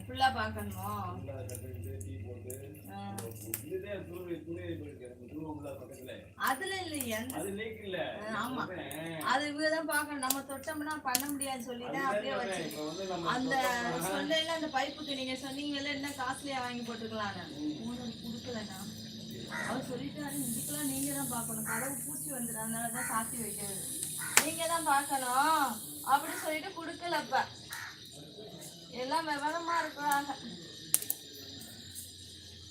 ஃபுல்லாக பார்க்கணுமோ. அதுல இல்லையே ஆமா. அது இவங்க தான் பார்க்கணும். நம்ம தொட்டோம்னா பண்ண முடியாதுன்னு சொல்லிட்டு அப்படியே வச்சு அந்த சொல்லையில அந்த பைப்புக்கு நீங்க சொன்னீங்கல்ல என்ன காஸ்ட்லியா வாங்கி போட்டுக்கலாம்னு மூணு கொடுக்கலண்ணா. அவர் சொல்லிட்டாரு இதுக்கெல்லாம் நீங்க தான் பார்க்கணும். கதவு பூச்சி வந்துடும். அதனால தான் சாத்தி வைக்கிறது. நீங்க தான் பார்க்கணும். அப்படின்னு சொல்லிட்டு கொடுக்கல அப்ப எல்லாம் விவரமா இருக்கிறாங்க.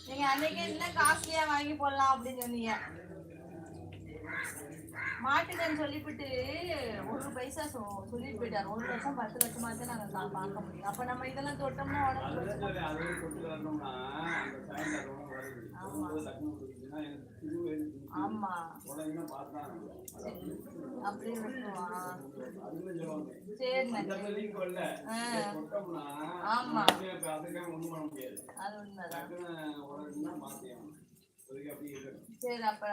நீங்க அன்னைக்கு என்ன காஸ்ட்லியா வாங்கி போடலாம் அப்படின்னு சொன்னீங்க? மாட்டுக்கன்னு சொல்லிவிட்டு ஒரு பைசா சொல்லிட்டு போயிட்டாரு ஒரு லட்சம் பத்து லட்சமா தான் நாங்க பார்க்க முடியும். அப்ப நம்ம இதெல்லாம் தொட்டோம்னா பிரச்சனை. ஆமா. ஆமா. சரி அப்ப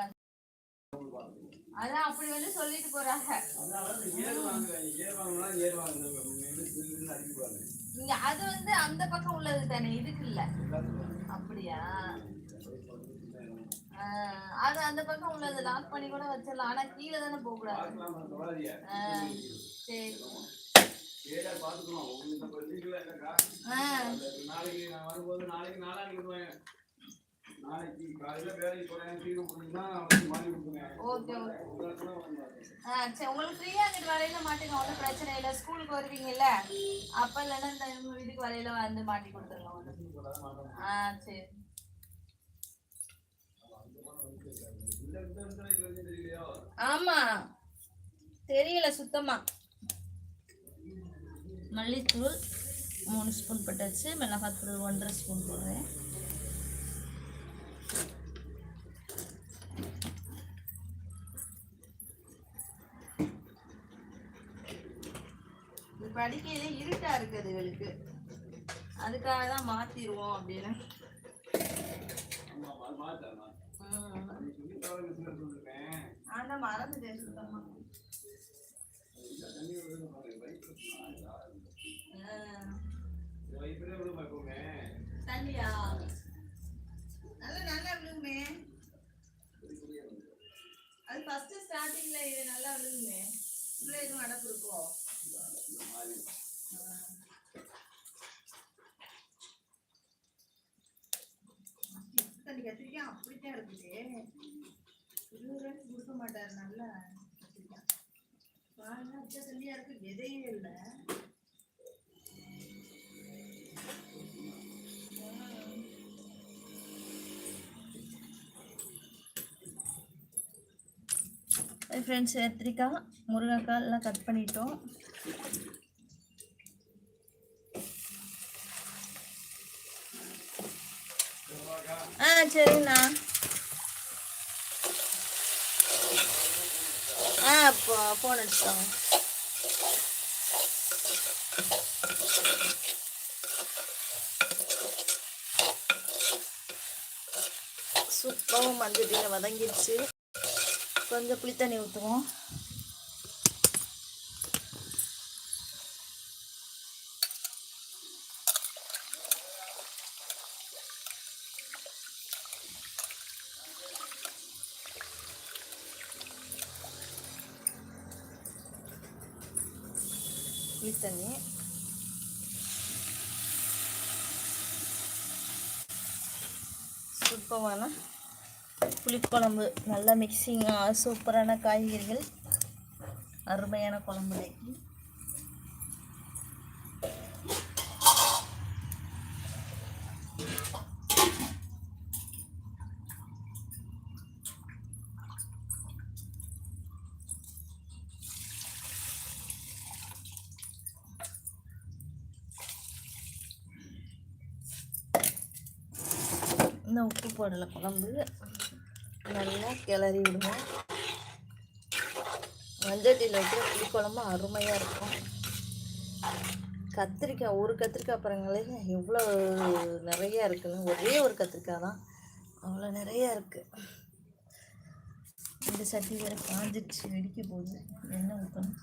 அதான் அப்படி வந்து சொல்லிட்டு போறாங்க. நீங்க அது வந்து அந்த பக்கம் உள்ளது தானே இதுக்கு இல்ல. அப்படியா? அது அந்த பக்கம் உள்ளது. லாக் பண்ணி கூட வச்சிடலாம். ஆனா கீழே தானே போக கூடாது. சரி. நாளைக்கு நான் வரும்போது நாளைக்கு காலையில வேலைக்கு போறேன். கொடுத்துருங்க ஓகே ஓகே. உங்களுக்கு தான் வந்து ஆ சரி. உங்களுக்கு ஃப்ரீயாக இருந்துட்டு வரையில மாட்டுங்க ஒன்றும் பிரச்சனை இல்லை. ஸ்கூலுக்கு வருவீங்கல்ல? அப்போ இல்லைன்னா இந்த வீட்டுக்கு வரையில வந்து மாட்டி கொடுத்துடலாம். ஒண்ணும். ஆ சரி இந்த இந்த இந்த வயசுல வந்து தெரியலையோ ஆமா. தெரியல சுத்தமா. மல்லித்தூள் மூணு ஸ்பூன் போட்டாச்சு. மிளகாத்தூள் ஒன்றரை ஸ்பூன் போடுறேன். படிக்கையில இருட்டா இருக்குது இவளுக்கு. அதுக்காக தான் மாத்திருவோம் அப்படின்னு. ஆனா மறந்துட்டேன் சுத்தமா. தண்ணியா? நல்லா நல்லா விழுகுமே. அது ஃபர்ஸ்ட் ஸ்டார்டிங்ல இது நல்லா விழுகுமே. உள்ள எதுவும் அடப்பு தண்ணி கத்திரிக்காய் அப்படித்தான் இருக்குது இருபது கொடுக்க நல்லா கத்திரிக்காய் பாருங்க இருக்கு. விதையே இல்லை. ஃப்ரெண்ட்ஸ் கத்திரிக்காய் முருங்கைக்காய் எல்லாம் கட் பண்ணிட்டோம். ஆ சரிங்கண்ணா ஆ போ ஃபோன் அடிச்சிட்டாங்க சூப்பராகவும் மஞ்சள் வதங்கிடுச்சு. கொஞ்சம் புளி தண்ணி ஊற்றுவோம் தண்ணி சூப்பமான புளிக்குழம்பு நல்லா மிக்சிங்காக சூப்பரான காய்கறிகள் அருமையான குழம்பு. இன்னும் உப்பு போடலை குழம்பு. நல்லா கிளறி விடுவோம். மஞ்சட்டியில் வைக்கிற புளிக்குழம்பு அருமையாக இருக்கும். கத்திரிக்காய் ஒரு கத்திரிக்காய் பழங்களே எவ்வளோ நிறையா இருக்குன்னு. ஒரே ஒரு கத்திரிக்காய் தான். அவ்வளோ நிறையா இருக்குது இந்த சட்டி வேறு காஞ்சிச்சு வெடிக்க போகுது. எண்ணெய் ஊற்றணும்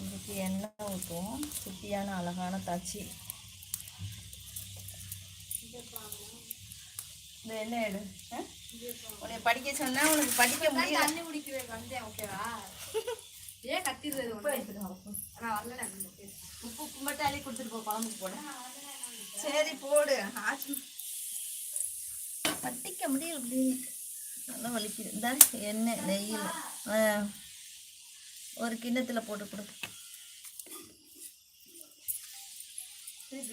இதுக்கு எண்ணெய் ஊற்றுவோம் குட்டியான அழகான தாச்சி. இந்த எண்ணெய் எடு? உன்னை படிக்க சொன்னா உனக்கு படிக்க முடியல. தண்ணி குடிக்கிறதுக்கு வந்தேன் ஓகேவா ஏன் கத்திடுறது உப்பு? எடுத்துட்டு. நான் வரல. உப்பு உப்பு மட்டும் அள்ளி கொடுத்துட்டு போ குழம்புக்கு போட. சரி போடு. ஆச்சு. பட்டிக்க முடியல அப்படின்னு நல்லா வலிக்குது. இந்த எண்ணெய் நெய்யில். ஒரு கிண்ணத்தில் போட்டு கொடு.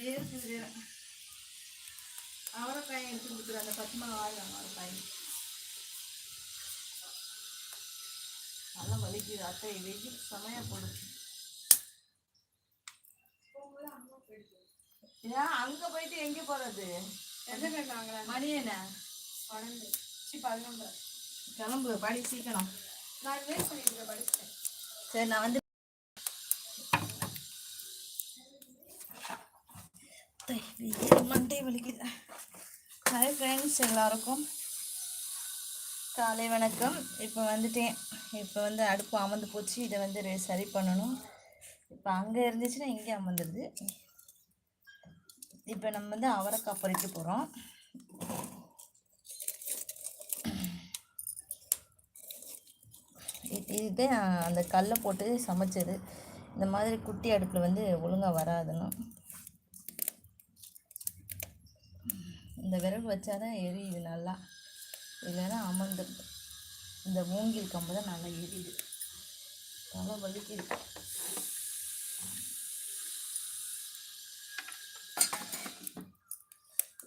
இது வேர்க்குது வேற அவரைக்காய் எடுத்து கொடுக்குற அந்த பச்சை மிளகா அவரைக்காய். நல்லா வலிக்குது அத்தை. வெயில் செமையா போடுது ஏன் அங்க போயிட்டு எங்க வாங்குறாங்க? மணி என்ன பன்னெண்டு. சி, பதினொன்று. கிளம்பு படி சீக்கிரம். நான் வேஸ்ட் பண்ணிக்கிறேன் படிச்சுட்டேன். சரி நான் வந்து தை, வெயில் மண்டே வலிக்குது ஹாய் ஃப்ரெண்ட்ஸ் எல்லாருக்கும் காலை வணக்கம். இப்போ வந்துட்டேன். இப்போ வந்து அடுப்பு அமர்ந்து போச்சு. இதை வந்து சரி பண்ணணும். இப்போ அங்கே இருந்துச்சுன்னா இங்கே அமர்ந்துருது. இப்போ நம்ம வந்து அவரைக்காய் பொறிக்க போகிறோம் இதுதான் அந்த கல்லை போட்டு சமைச்சது. இந்த மாதிரி குட்டி அடுப்பில் வந்து ஒழுங்காக வராதுன்னு. இந்த விறகு வச்சாதான் எரியுது நல்லா. இல்லைன்னா அமர்ந்துடுது இந்த மூங்கில் கம்பு தான் நல்லா எரியுது. நல்லா வலிக்குது.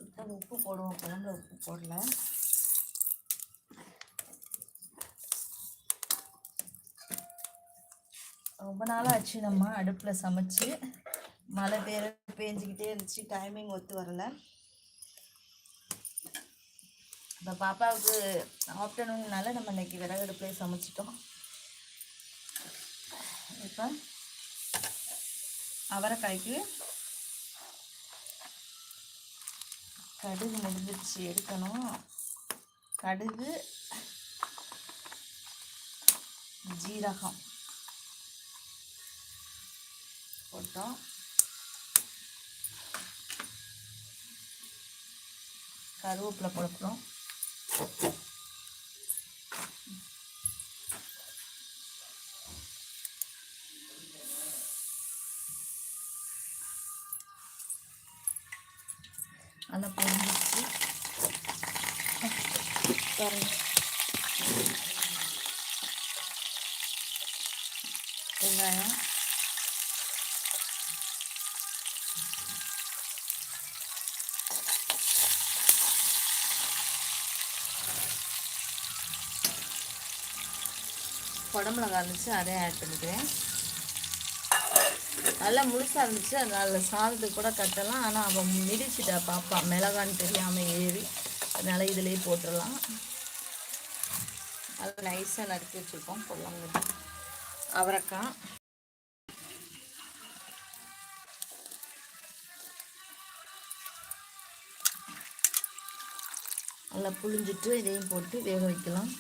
இப்போ உப்பு போடுவோம். குழம்புல உப்பு போடல. ரொம்ப நாளாக ஆச்சு நம்ம அடுப்பில் சமைச்சு. மழை பேர பேஞ்சிக்கிட்டே இருந்துச்சு. டைமிங் ஒத்து வரல. இப்போ பாப்பாவுக்கு ஆஃப்டர்நூன்னால நம்ம இன்னைக்கு விறகு சமைச்சிட்டோம். இப்போ அவரைக்காய்க்கு கடுகு முடிஞ்சிருச்சு எடுக்கணும். கடுகு ஜீரகம் போட்டோம். கருவேப்பிலை போடப்போம் நல்லா பொரிஞ்சிச்சு பாருங்க வெங்காயம் குடமிளகா இருந்துச்சு அதையும் ஆட் பண்ணிக்கிறேன். நல்லா முழுசாக இருந்துச்சு அதனால் சாதத்துக்கு கூட கட்டலாம். ஆனால் அவன் மிதிச்சிட்டா பாப்பா மிளகான்னு தெரியாமல் ஏறி அதனால் இதுலேயே போட்டுடலாம். நல்லா நைஸாக நறுக்கி வச்சுருக்கோம் பொருளாங்க அவரைக்காய். நல்லா புழிஞ்சிட்டு இதையும் போட்டு வேக வைக்கலாம்.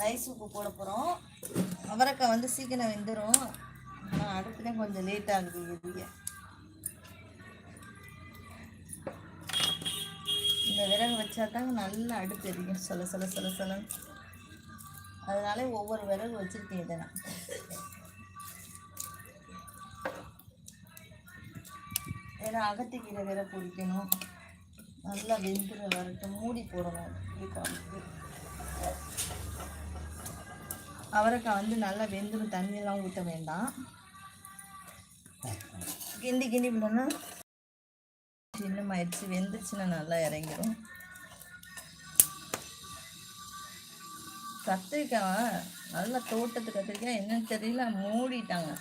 ரைஸ் உப்பு போட போகிறோம் அவரைக்காய் வந்து சீக்கிரம் வெந்துடும் ஆனால் அடுப்புல கொஞ்சம் லேட் ஆகுது எரிய. இந்த விறகு வச்சா தான் நல்லா அடுப்பு எரியும். சொல்ல சொல்ல சொல்ல சொல்ல அதனால ஒவ்வொரு விறகு வச்சுருக்கேன் இதை நான் ஏன்னா அகத்திக்கீரை வேற பிடிக்கணும் நல்லா வெந்துற வரட்டும். மூடி போடணும். அவரைக்காய் வந்து நல்லா வெந்துடும் தண்ணியெல்லாம் ஊற்ற வேண்டாம். கிண்டி கிண்டி விடணும் இன்னும் ஆயிடுச்சு. வெந்துச்சுன்னா நல்லா இறங்கிடும் கத்திரிக்காய் நல்லா தோட்டத்து கத்திரிக்காய் என்னன்னு தெரியல மூடிட்டாங்க.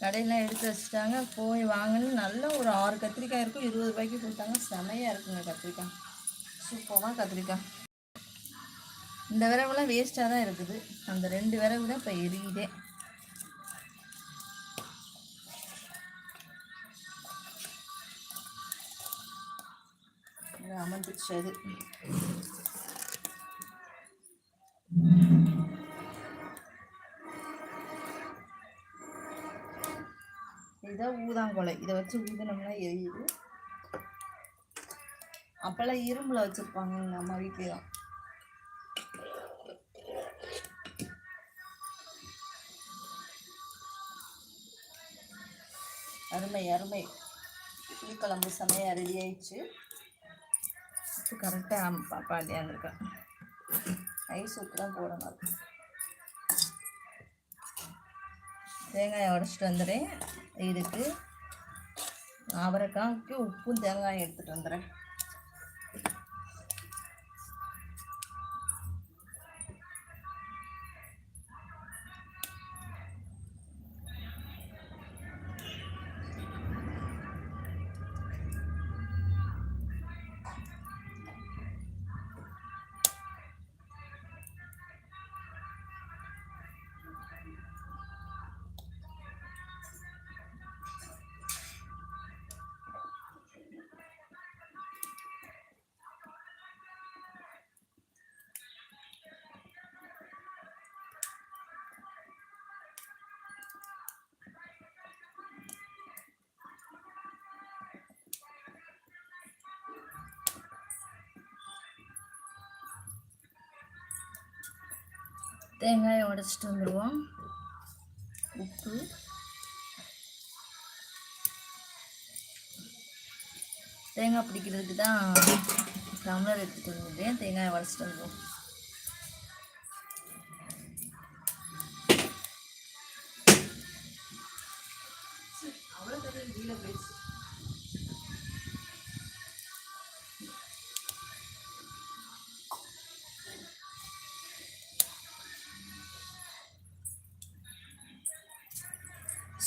கடையெல்லாம் எடுத்து வச்சுட்டாங்க போய் வாங்கன்னு நல்லா ஒரு ஆறு கத்திரிக்காய் இருக்கும் இருபது ரூபாய்க்கு கொடுத்தாங்க. செமையாக இருக்குங்க கத்திரிக்காய். சூப்பராக கத்திரிக்காய். இந்த விறகுலாம் வேஸ்ட்டாக தான் இருக்குது. அந்த ரெண்டு விறகு தான் இப்போ எரியுதே. அமர்ந்துச்சு அது. இதுதான் ஊதாங்கொலை. இதை வச்சு ஊதினோம்னா எரியுது. அப்போல்லாம் இரும்பில் வச்சுருப்பாங்க எங்கள் அம்மா வீட்லேயும் அருமை அருமை. புளிக்குழம்பு சமையல் ரெடி ஆயிடுச்சு. கரெக்டாக கரெக்டாக இல்லையா இருக்கேன் ஐஸ் உப்பு தான் போடணும் அது. தேங்காயை உடச்சிட்டு வந்துடுறேன் இதுக்கு அவரைக்காய்க்கு உப்பும் தேங்காயும் எடுத்துகிட்டு வந்துடுறேன் தேங்காயை உடச்சிட்டு வந்துடுவோம். உப்பு. தேங்காய் பிடிக்கிறதுக்கு தான் டம்ளர் எடுத்துகிட்டு வந்துட்டேன் தேங்காயை உடச்சிட்டு வந்துடுவோம்.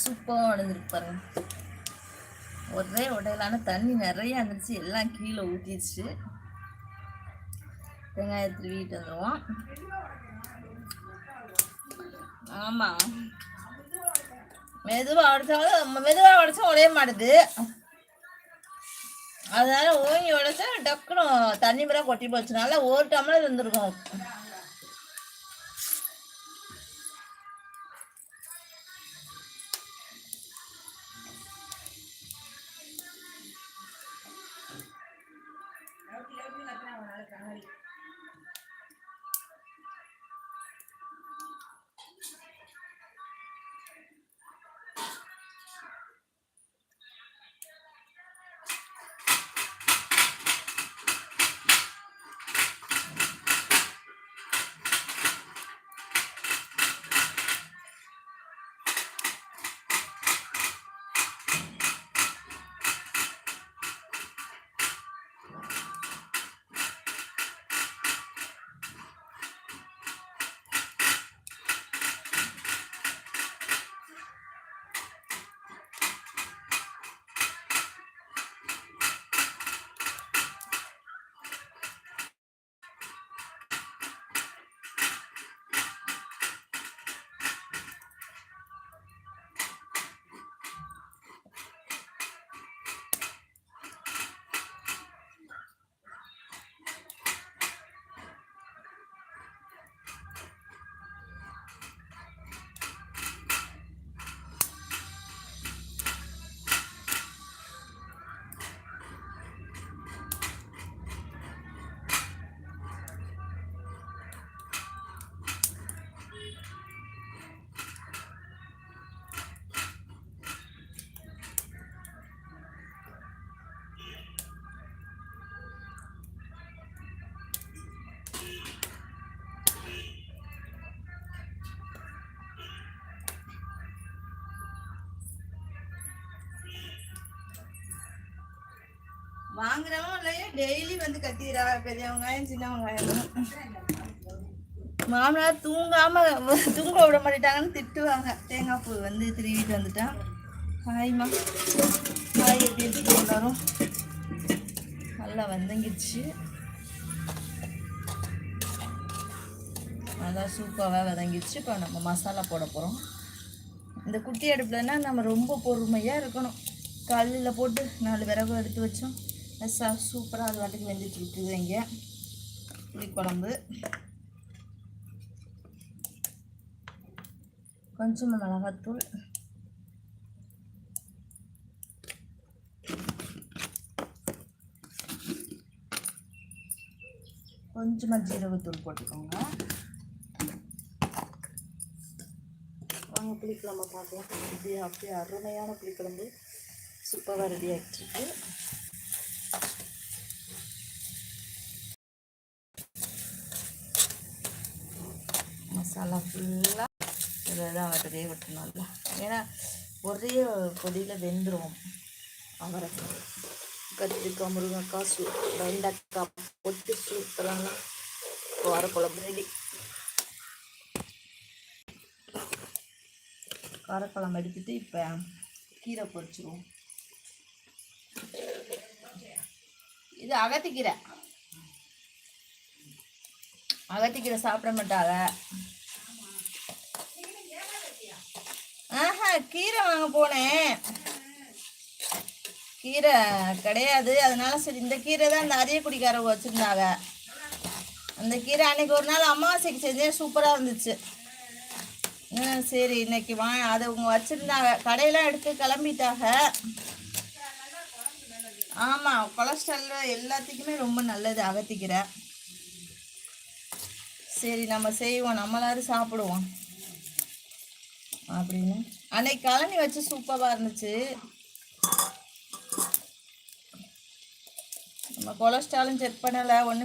சூப்பராக உடஞ்சிருக்கு பாருங்க. ஒரே உடையிலான தண்ணி நிறைய வந்துருச்சு. எல்லாம் கீழே ஊற்றிடுச்சு வெங்காயத்தை திருவிட்டு வந்துடுவோம் ஆமாம் மெதுவாக உடைச்சாலும் மெதுவாக உடைச்சா உடைய மாட்டுது. அதனால ஓங்கி உடைச்சா டக்குன்னு தண்ணி மேலே கொட்டி போச்சுனால ஒரு டம்ளர் இருந்திருக்கும். வாங்குறவங்க இல்லையா டெய்லி வந்து கத்திரா பெரிய வெங்காயம் சின்ன வெங்காயம். மாமனார் தூங்காம தூங்க விட மாட்டாங்கன்னு திட்டுவாங்க. தேங்காய் பூ வந்து திருவிட்டு வந்துட்டான் ஹாய்மா. ஹாய் எப்படி எல்லாரும்? நல்லா வதங்கிடுச்சு. நல்லா சூப்பாக வதங்கிடுச்சு. இப்போ நம்ம மசாலா போட போகிறோம் இந்த குட்டி அடுப்புலன்னா நம்ம ரொம்ப பொறுமையாக இருக்கணும். கல்லில் போட்டு நாலு விறகு எடுத்து வச்சோம். சா சூப்பராக அது வாட்டுக்கு வெந்துட்டுருக்குது இங்கே. புளிக்குழம்பு கொஞ்சமாக மிளகாத்தூள். கொஞ்சமாக ஜீரகத்தூள் போட்டுக்கோங்க. வாங்க புளிக்குழம்பு பார்க்கலாம். இப்படி அப்படியே அருமையான புளிக்குழம்பு. சூப்பராக ரெடி ஆகிட்டுருக்கு மசாலா ஃபுல்லாக இதில் தான் வட்டதே விட்டுணும்ல ஏன்னா ஒரே கொதியில் வெந்துடும் அவரைக்காய் கத்திரிக்காய் முருங்கைக்காய் சூ வெண்டைக்காய் பொட்டு சூப்பரான காரக்குழம்பு ரெடி காரக்குழம்பு எடுத்துட்டு இப்போ கீரை பொரிச்சிருவோம். இது அகத்திக்கீரை. அகத்திக்கீரை சாப்பிட மாட்டாங்க. ஆஹா கீரை வாங்க போனேன். கீரை கிடையாது. அதனால சரி இந்த கீரை தான் இந்த அரியக்குடிக்காரவங்க வச்சுருந்தாங்க. அந்த கீரை அன்னைக்கு ஒரு நாள் அமாவாசைக்கு செஞ்சேன். சூப்பராக இருந்துச்சு. ம், சரி இன்னைக்கு வா. அதை அவங்க வச்சுருந்தாங்க. கடையெல்லாம் எடுத்து கிளம்பிட்டாங்க. ஆமாம் கொலஸ்ட்ரால் எல்லாத்துக்குமே ரொம்ப நல்லது அகத்திக்கீரை. சரி நம்ம செய்வோம். நம்மளாரும் சாப்பிடுவோம். அப்படின்னு. அன்னைக்கு கழனி வச்சு சூப்பராக இருந்துச்சு. நம்ம கொலஸ்ட்ராலும் செக் பண்ணலை ஒன்றும்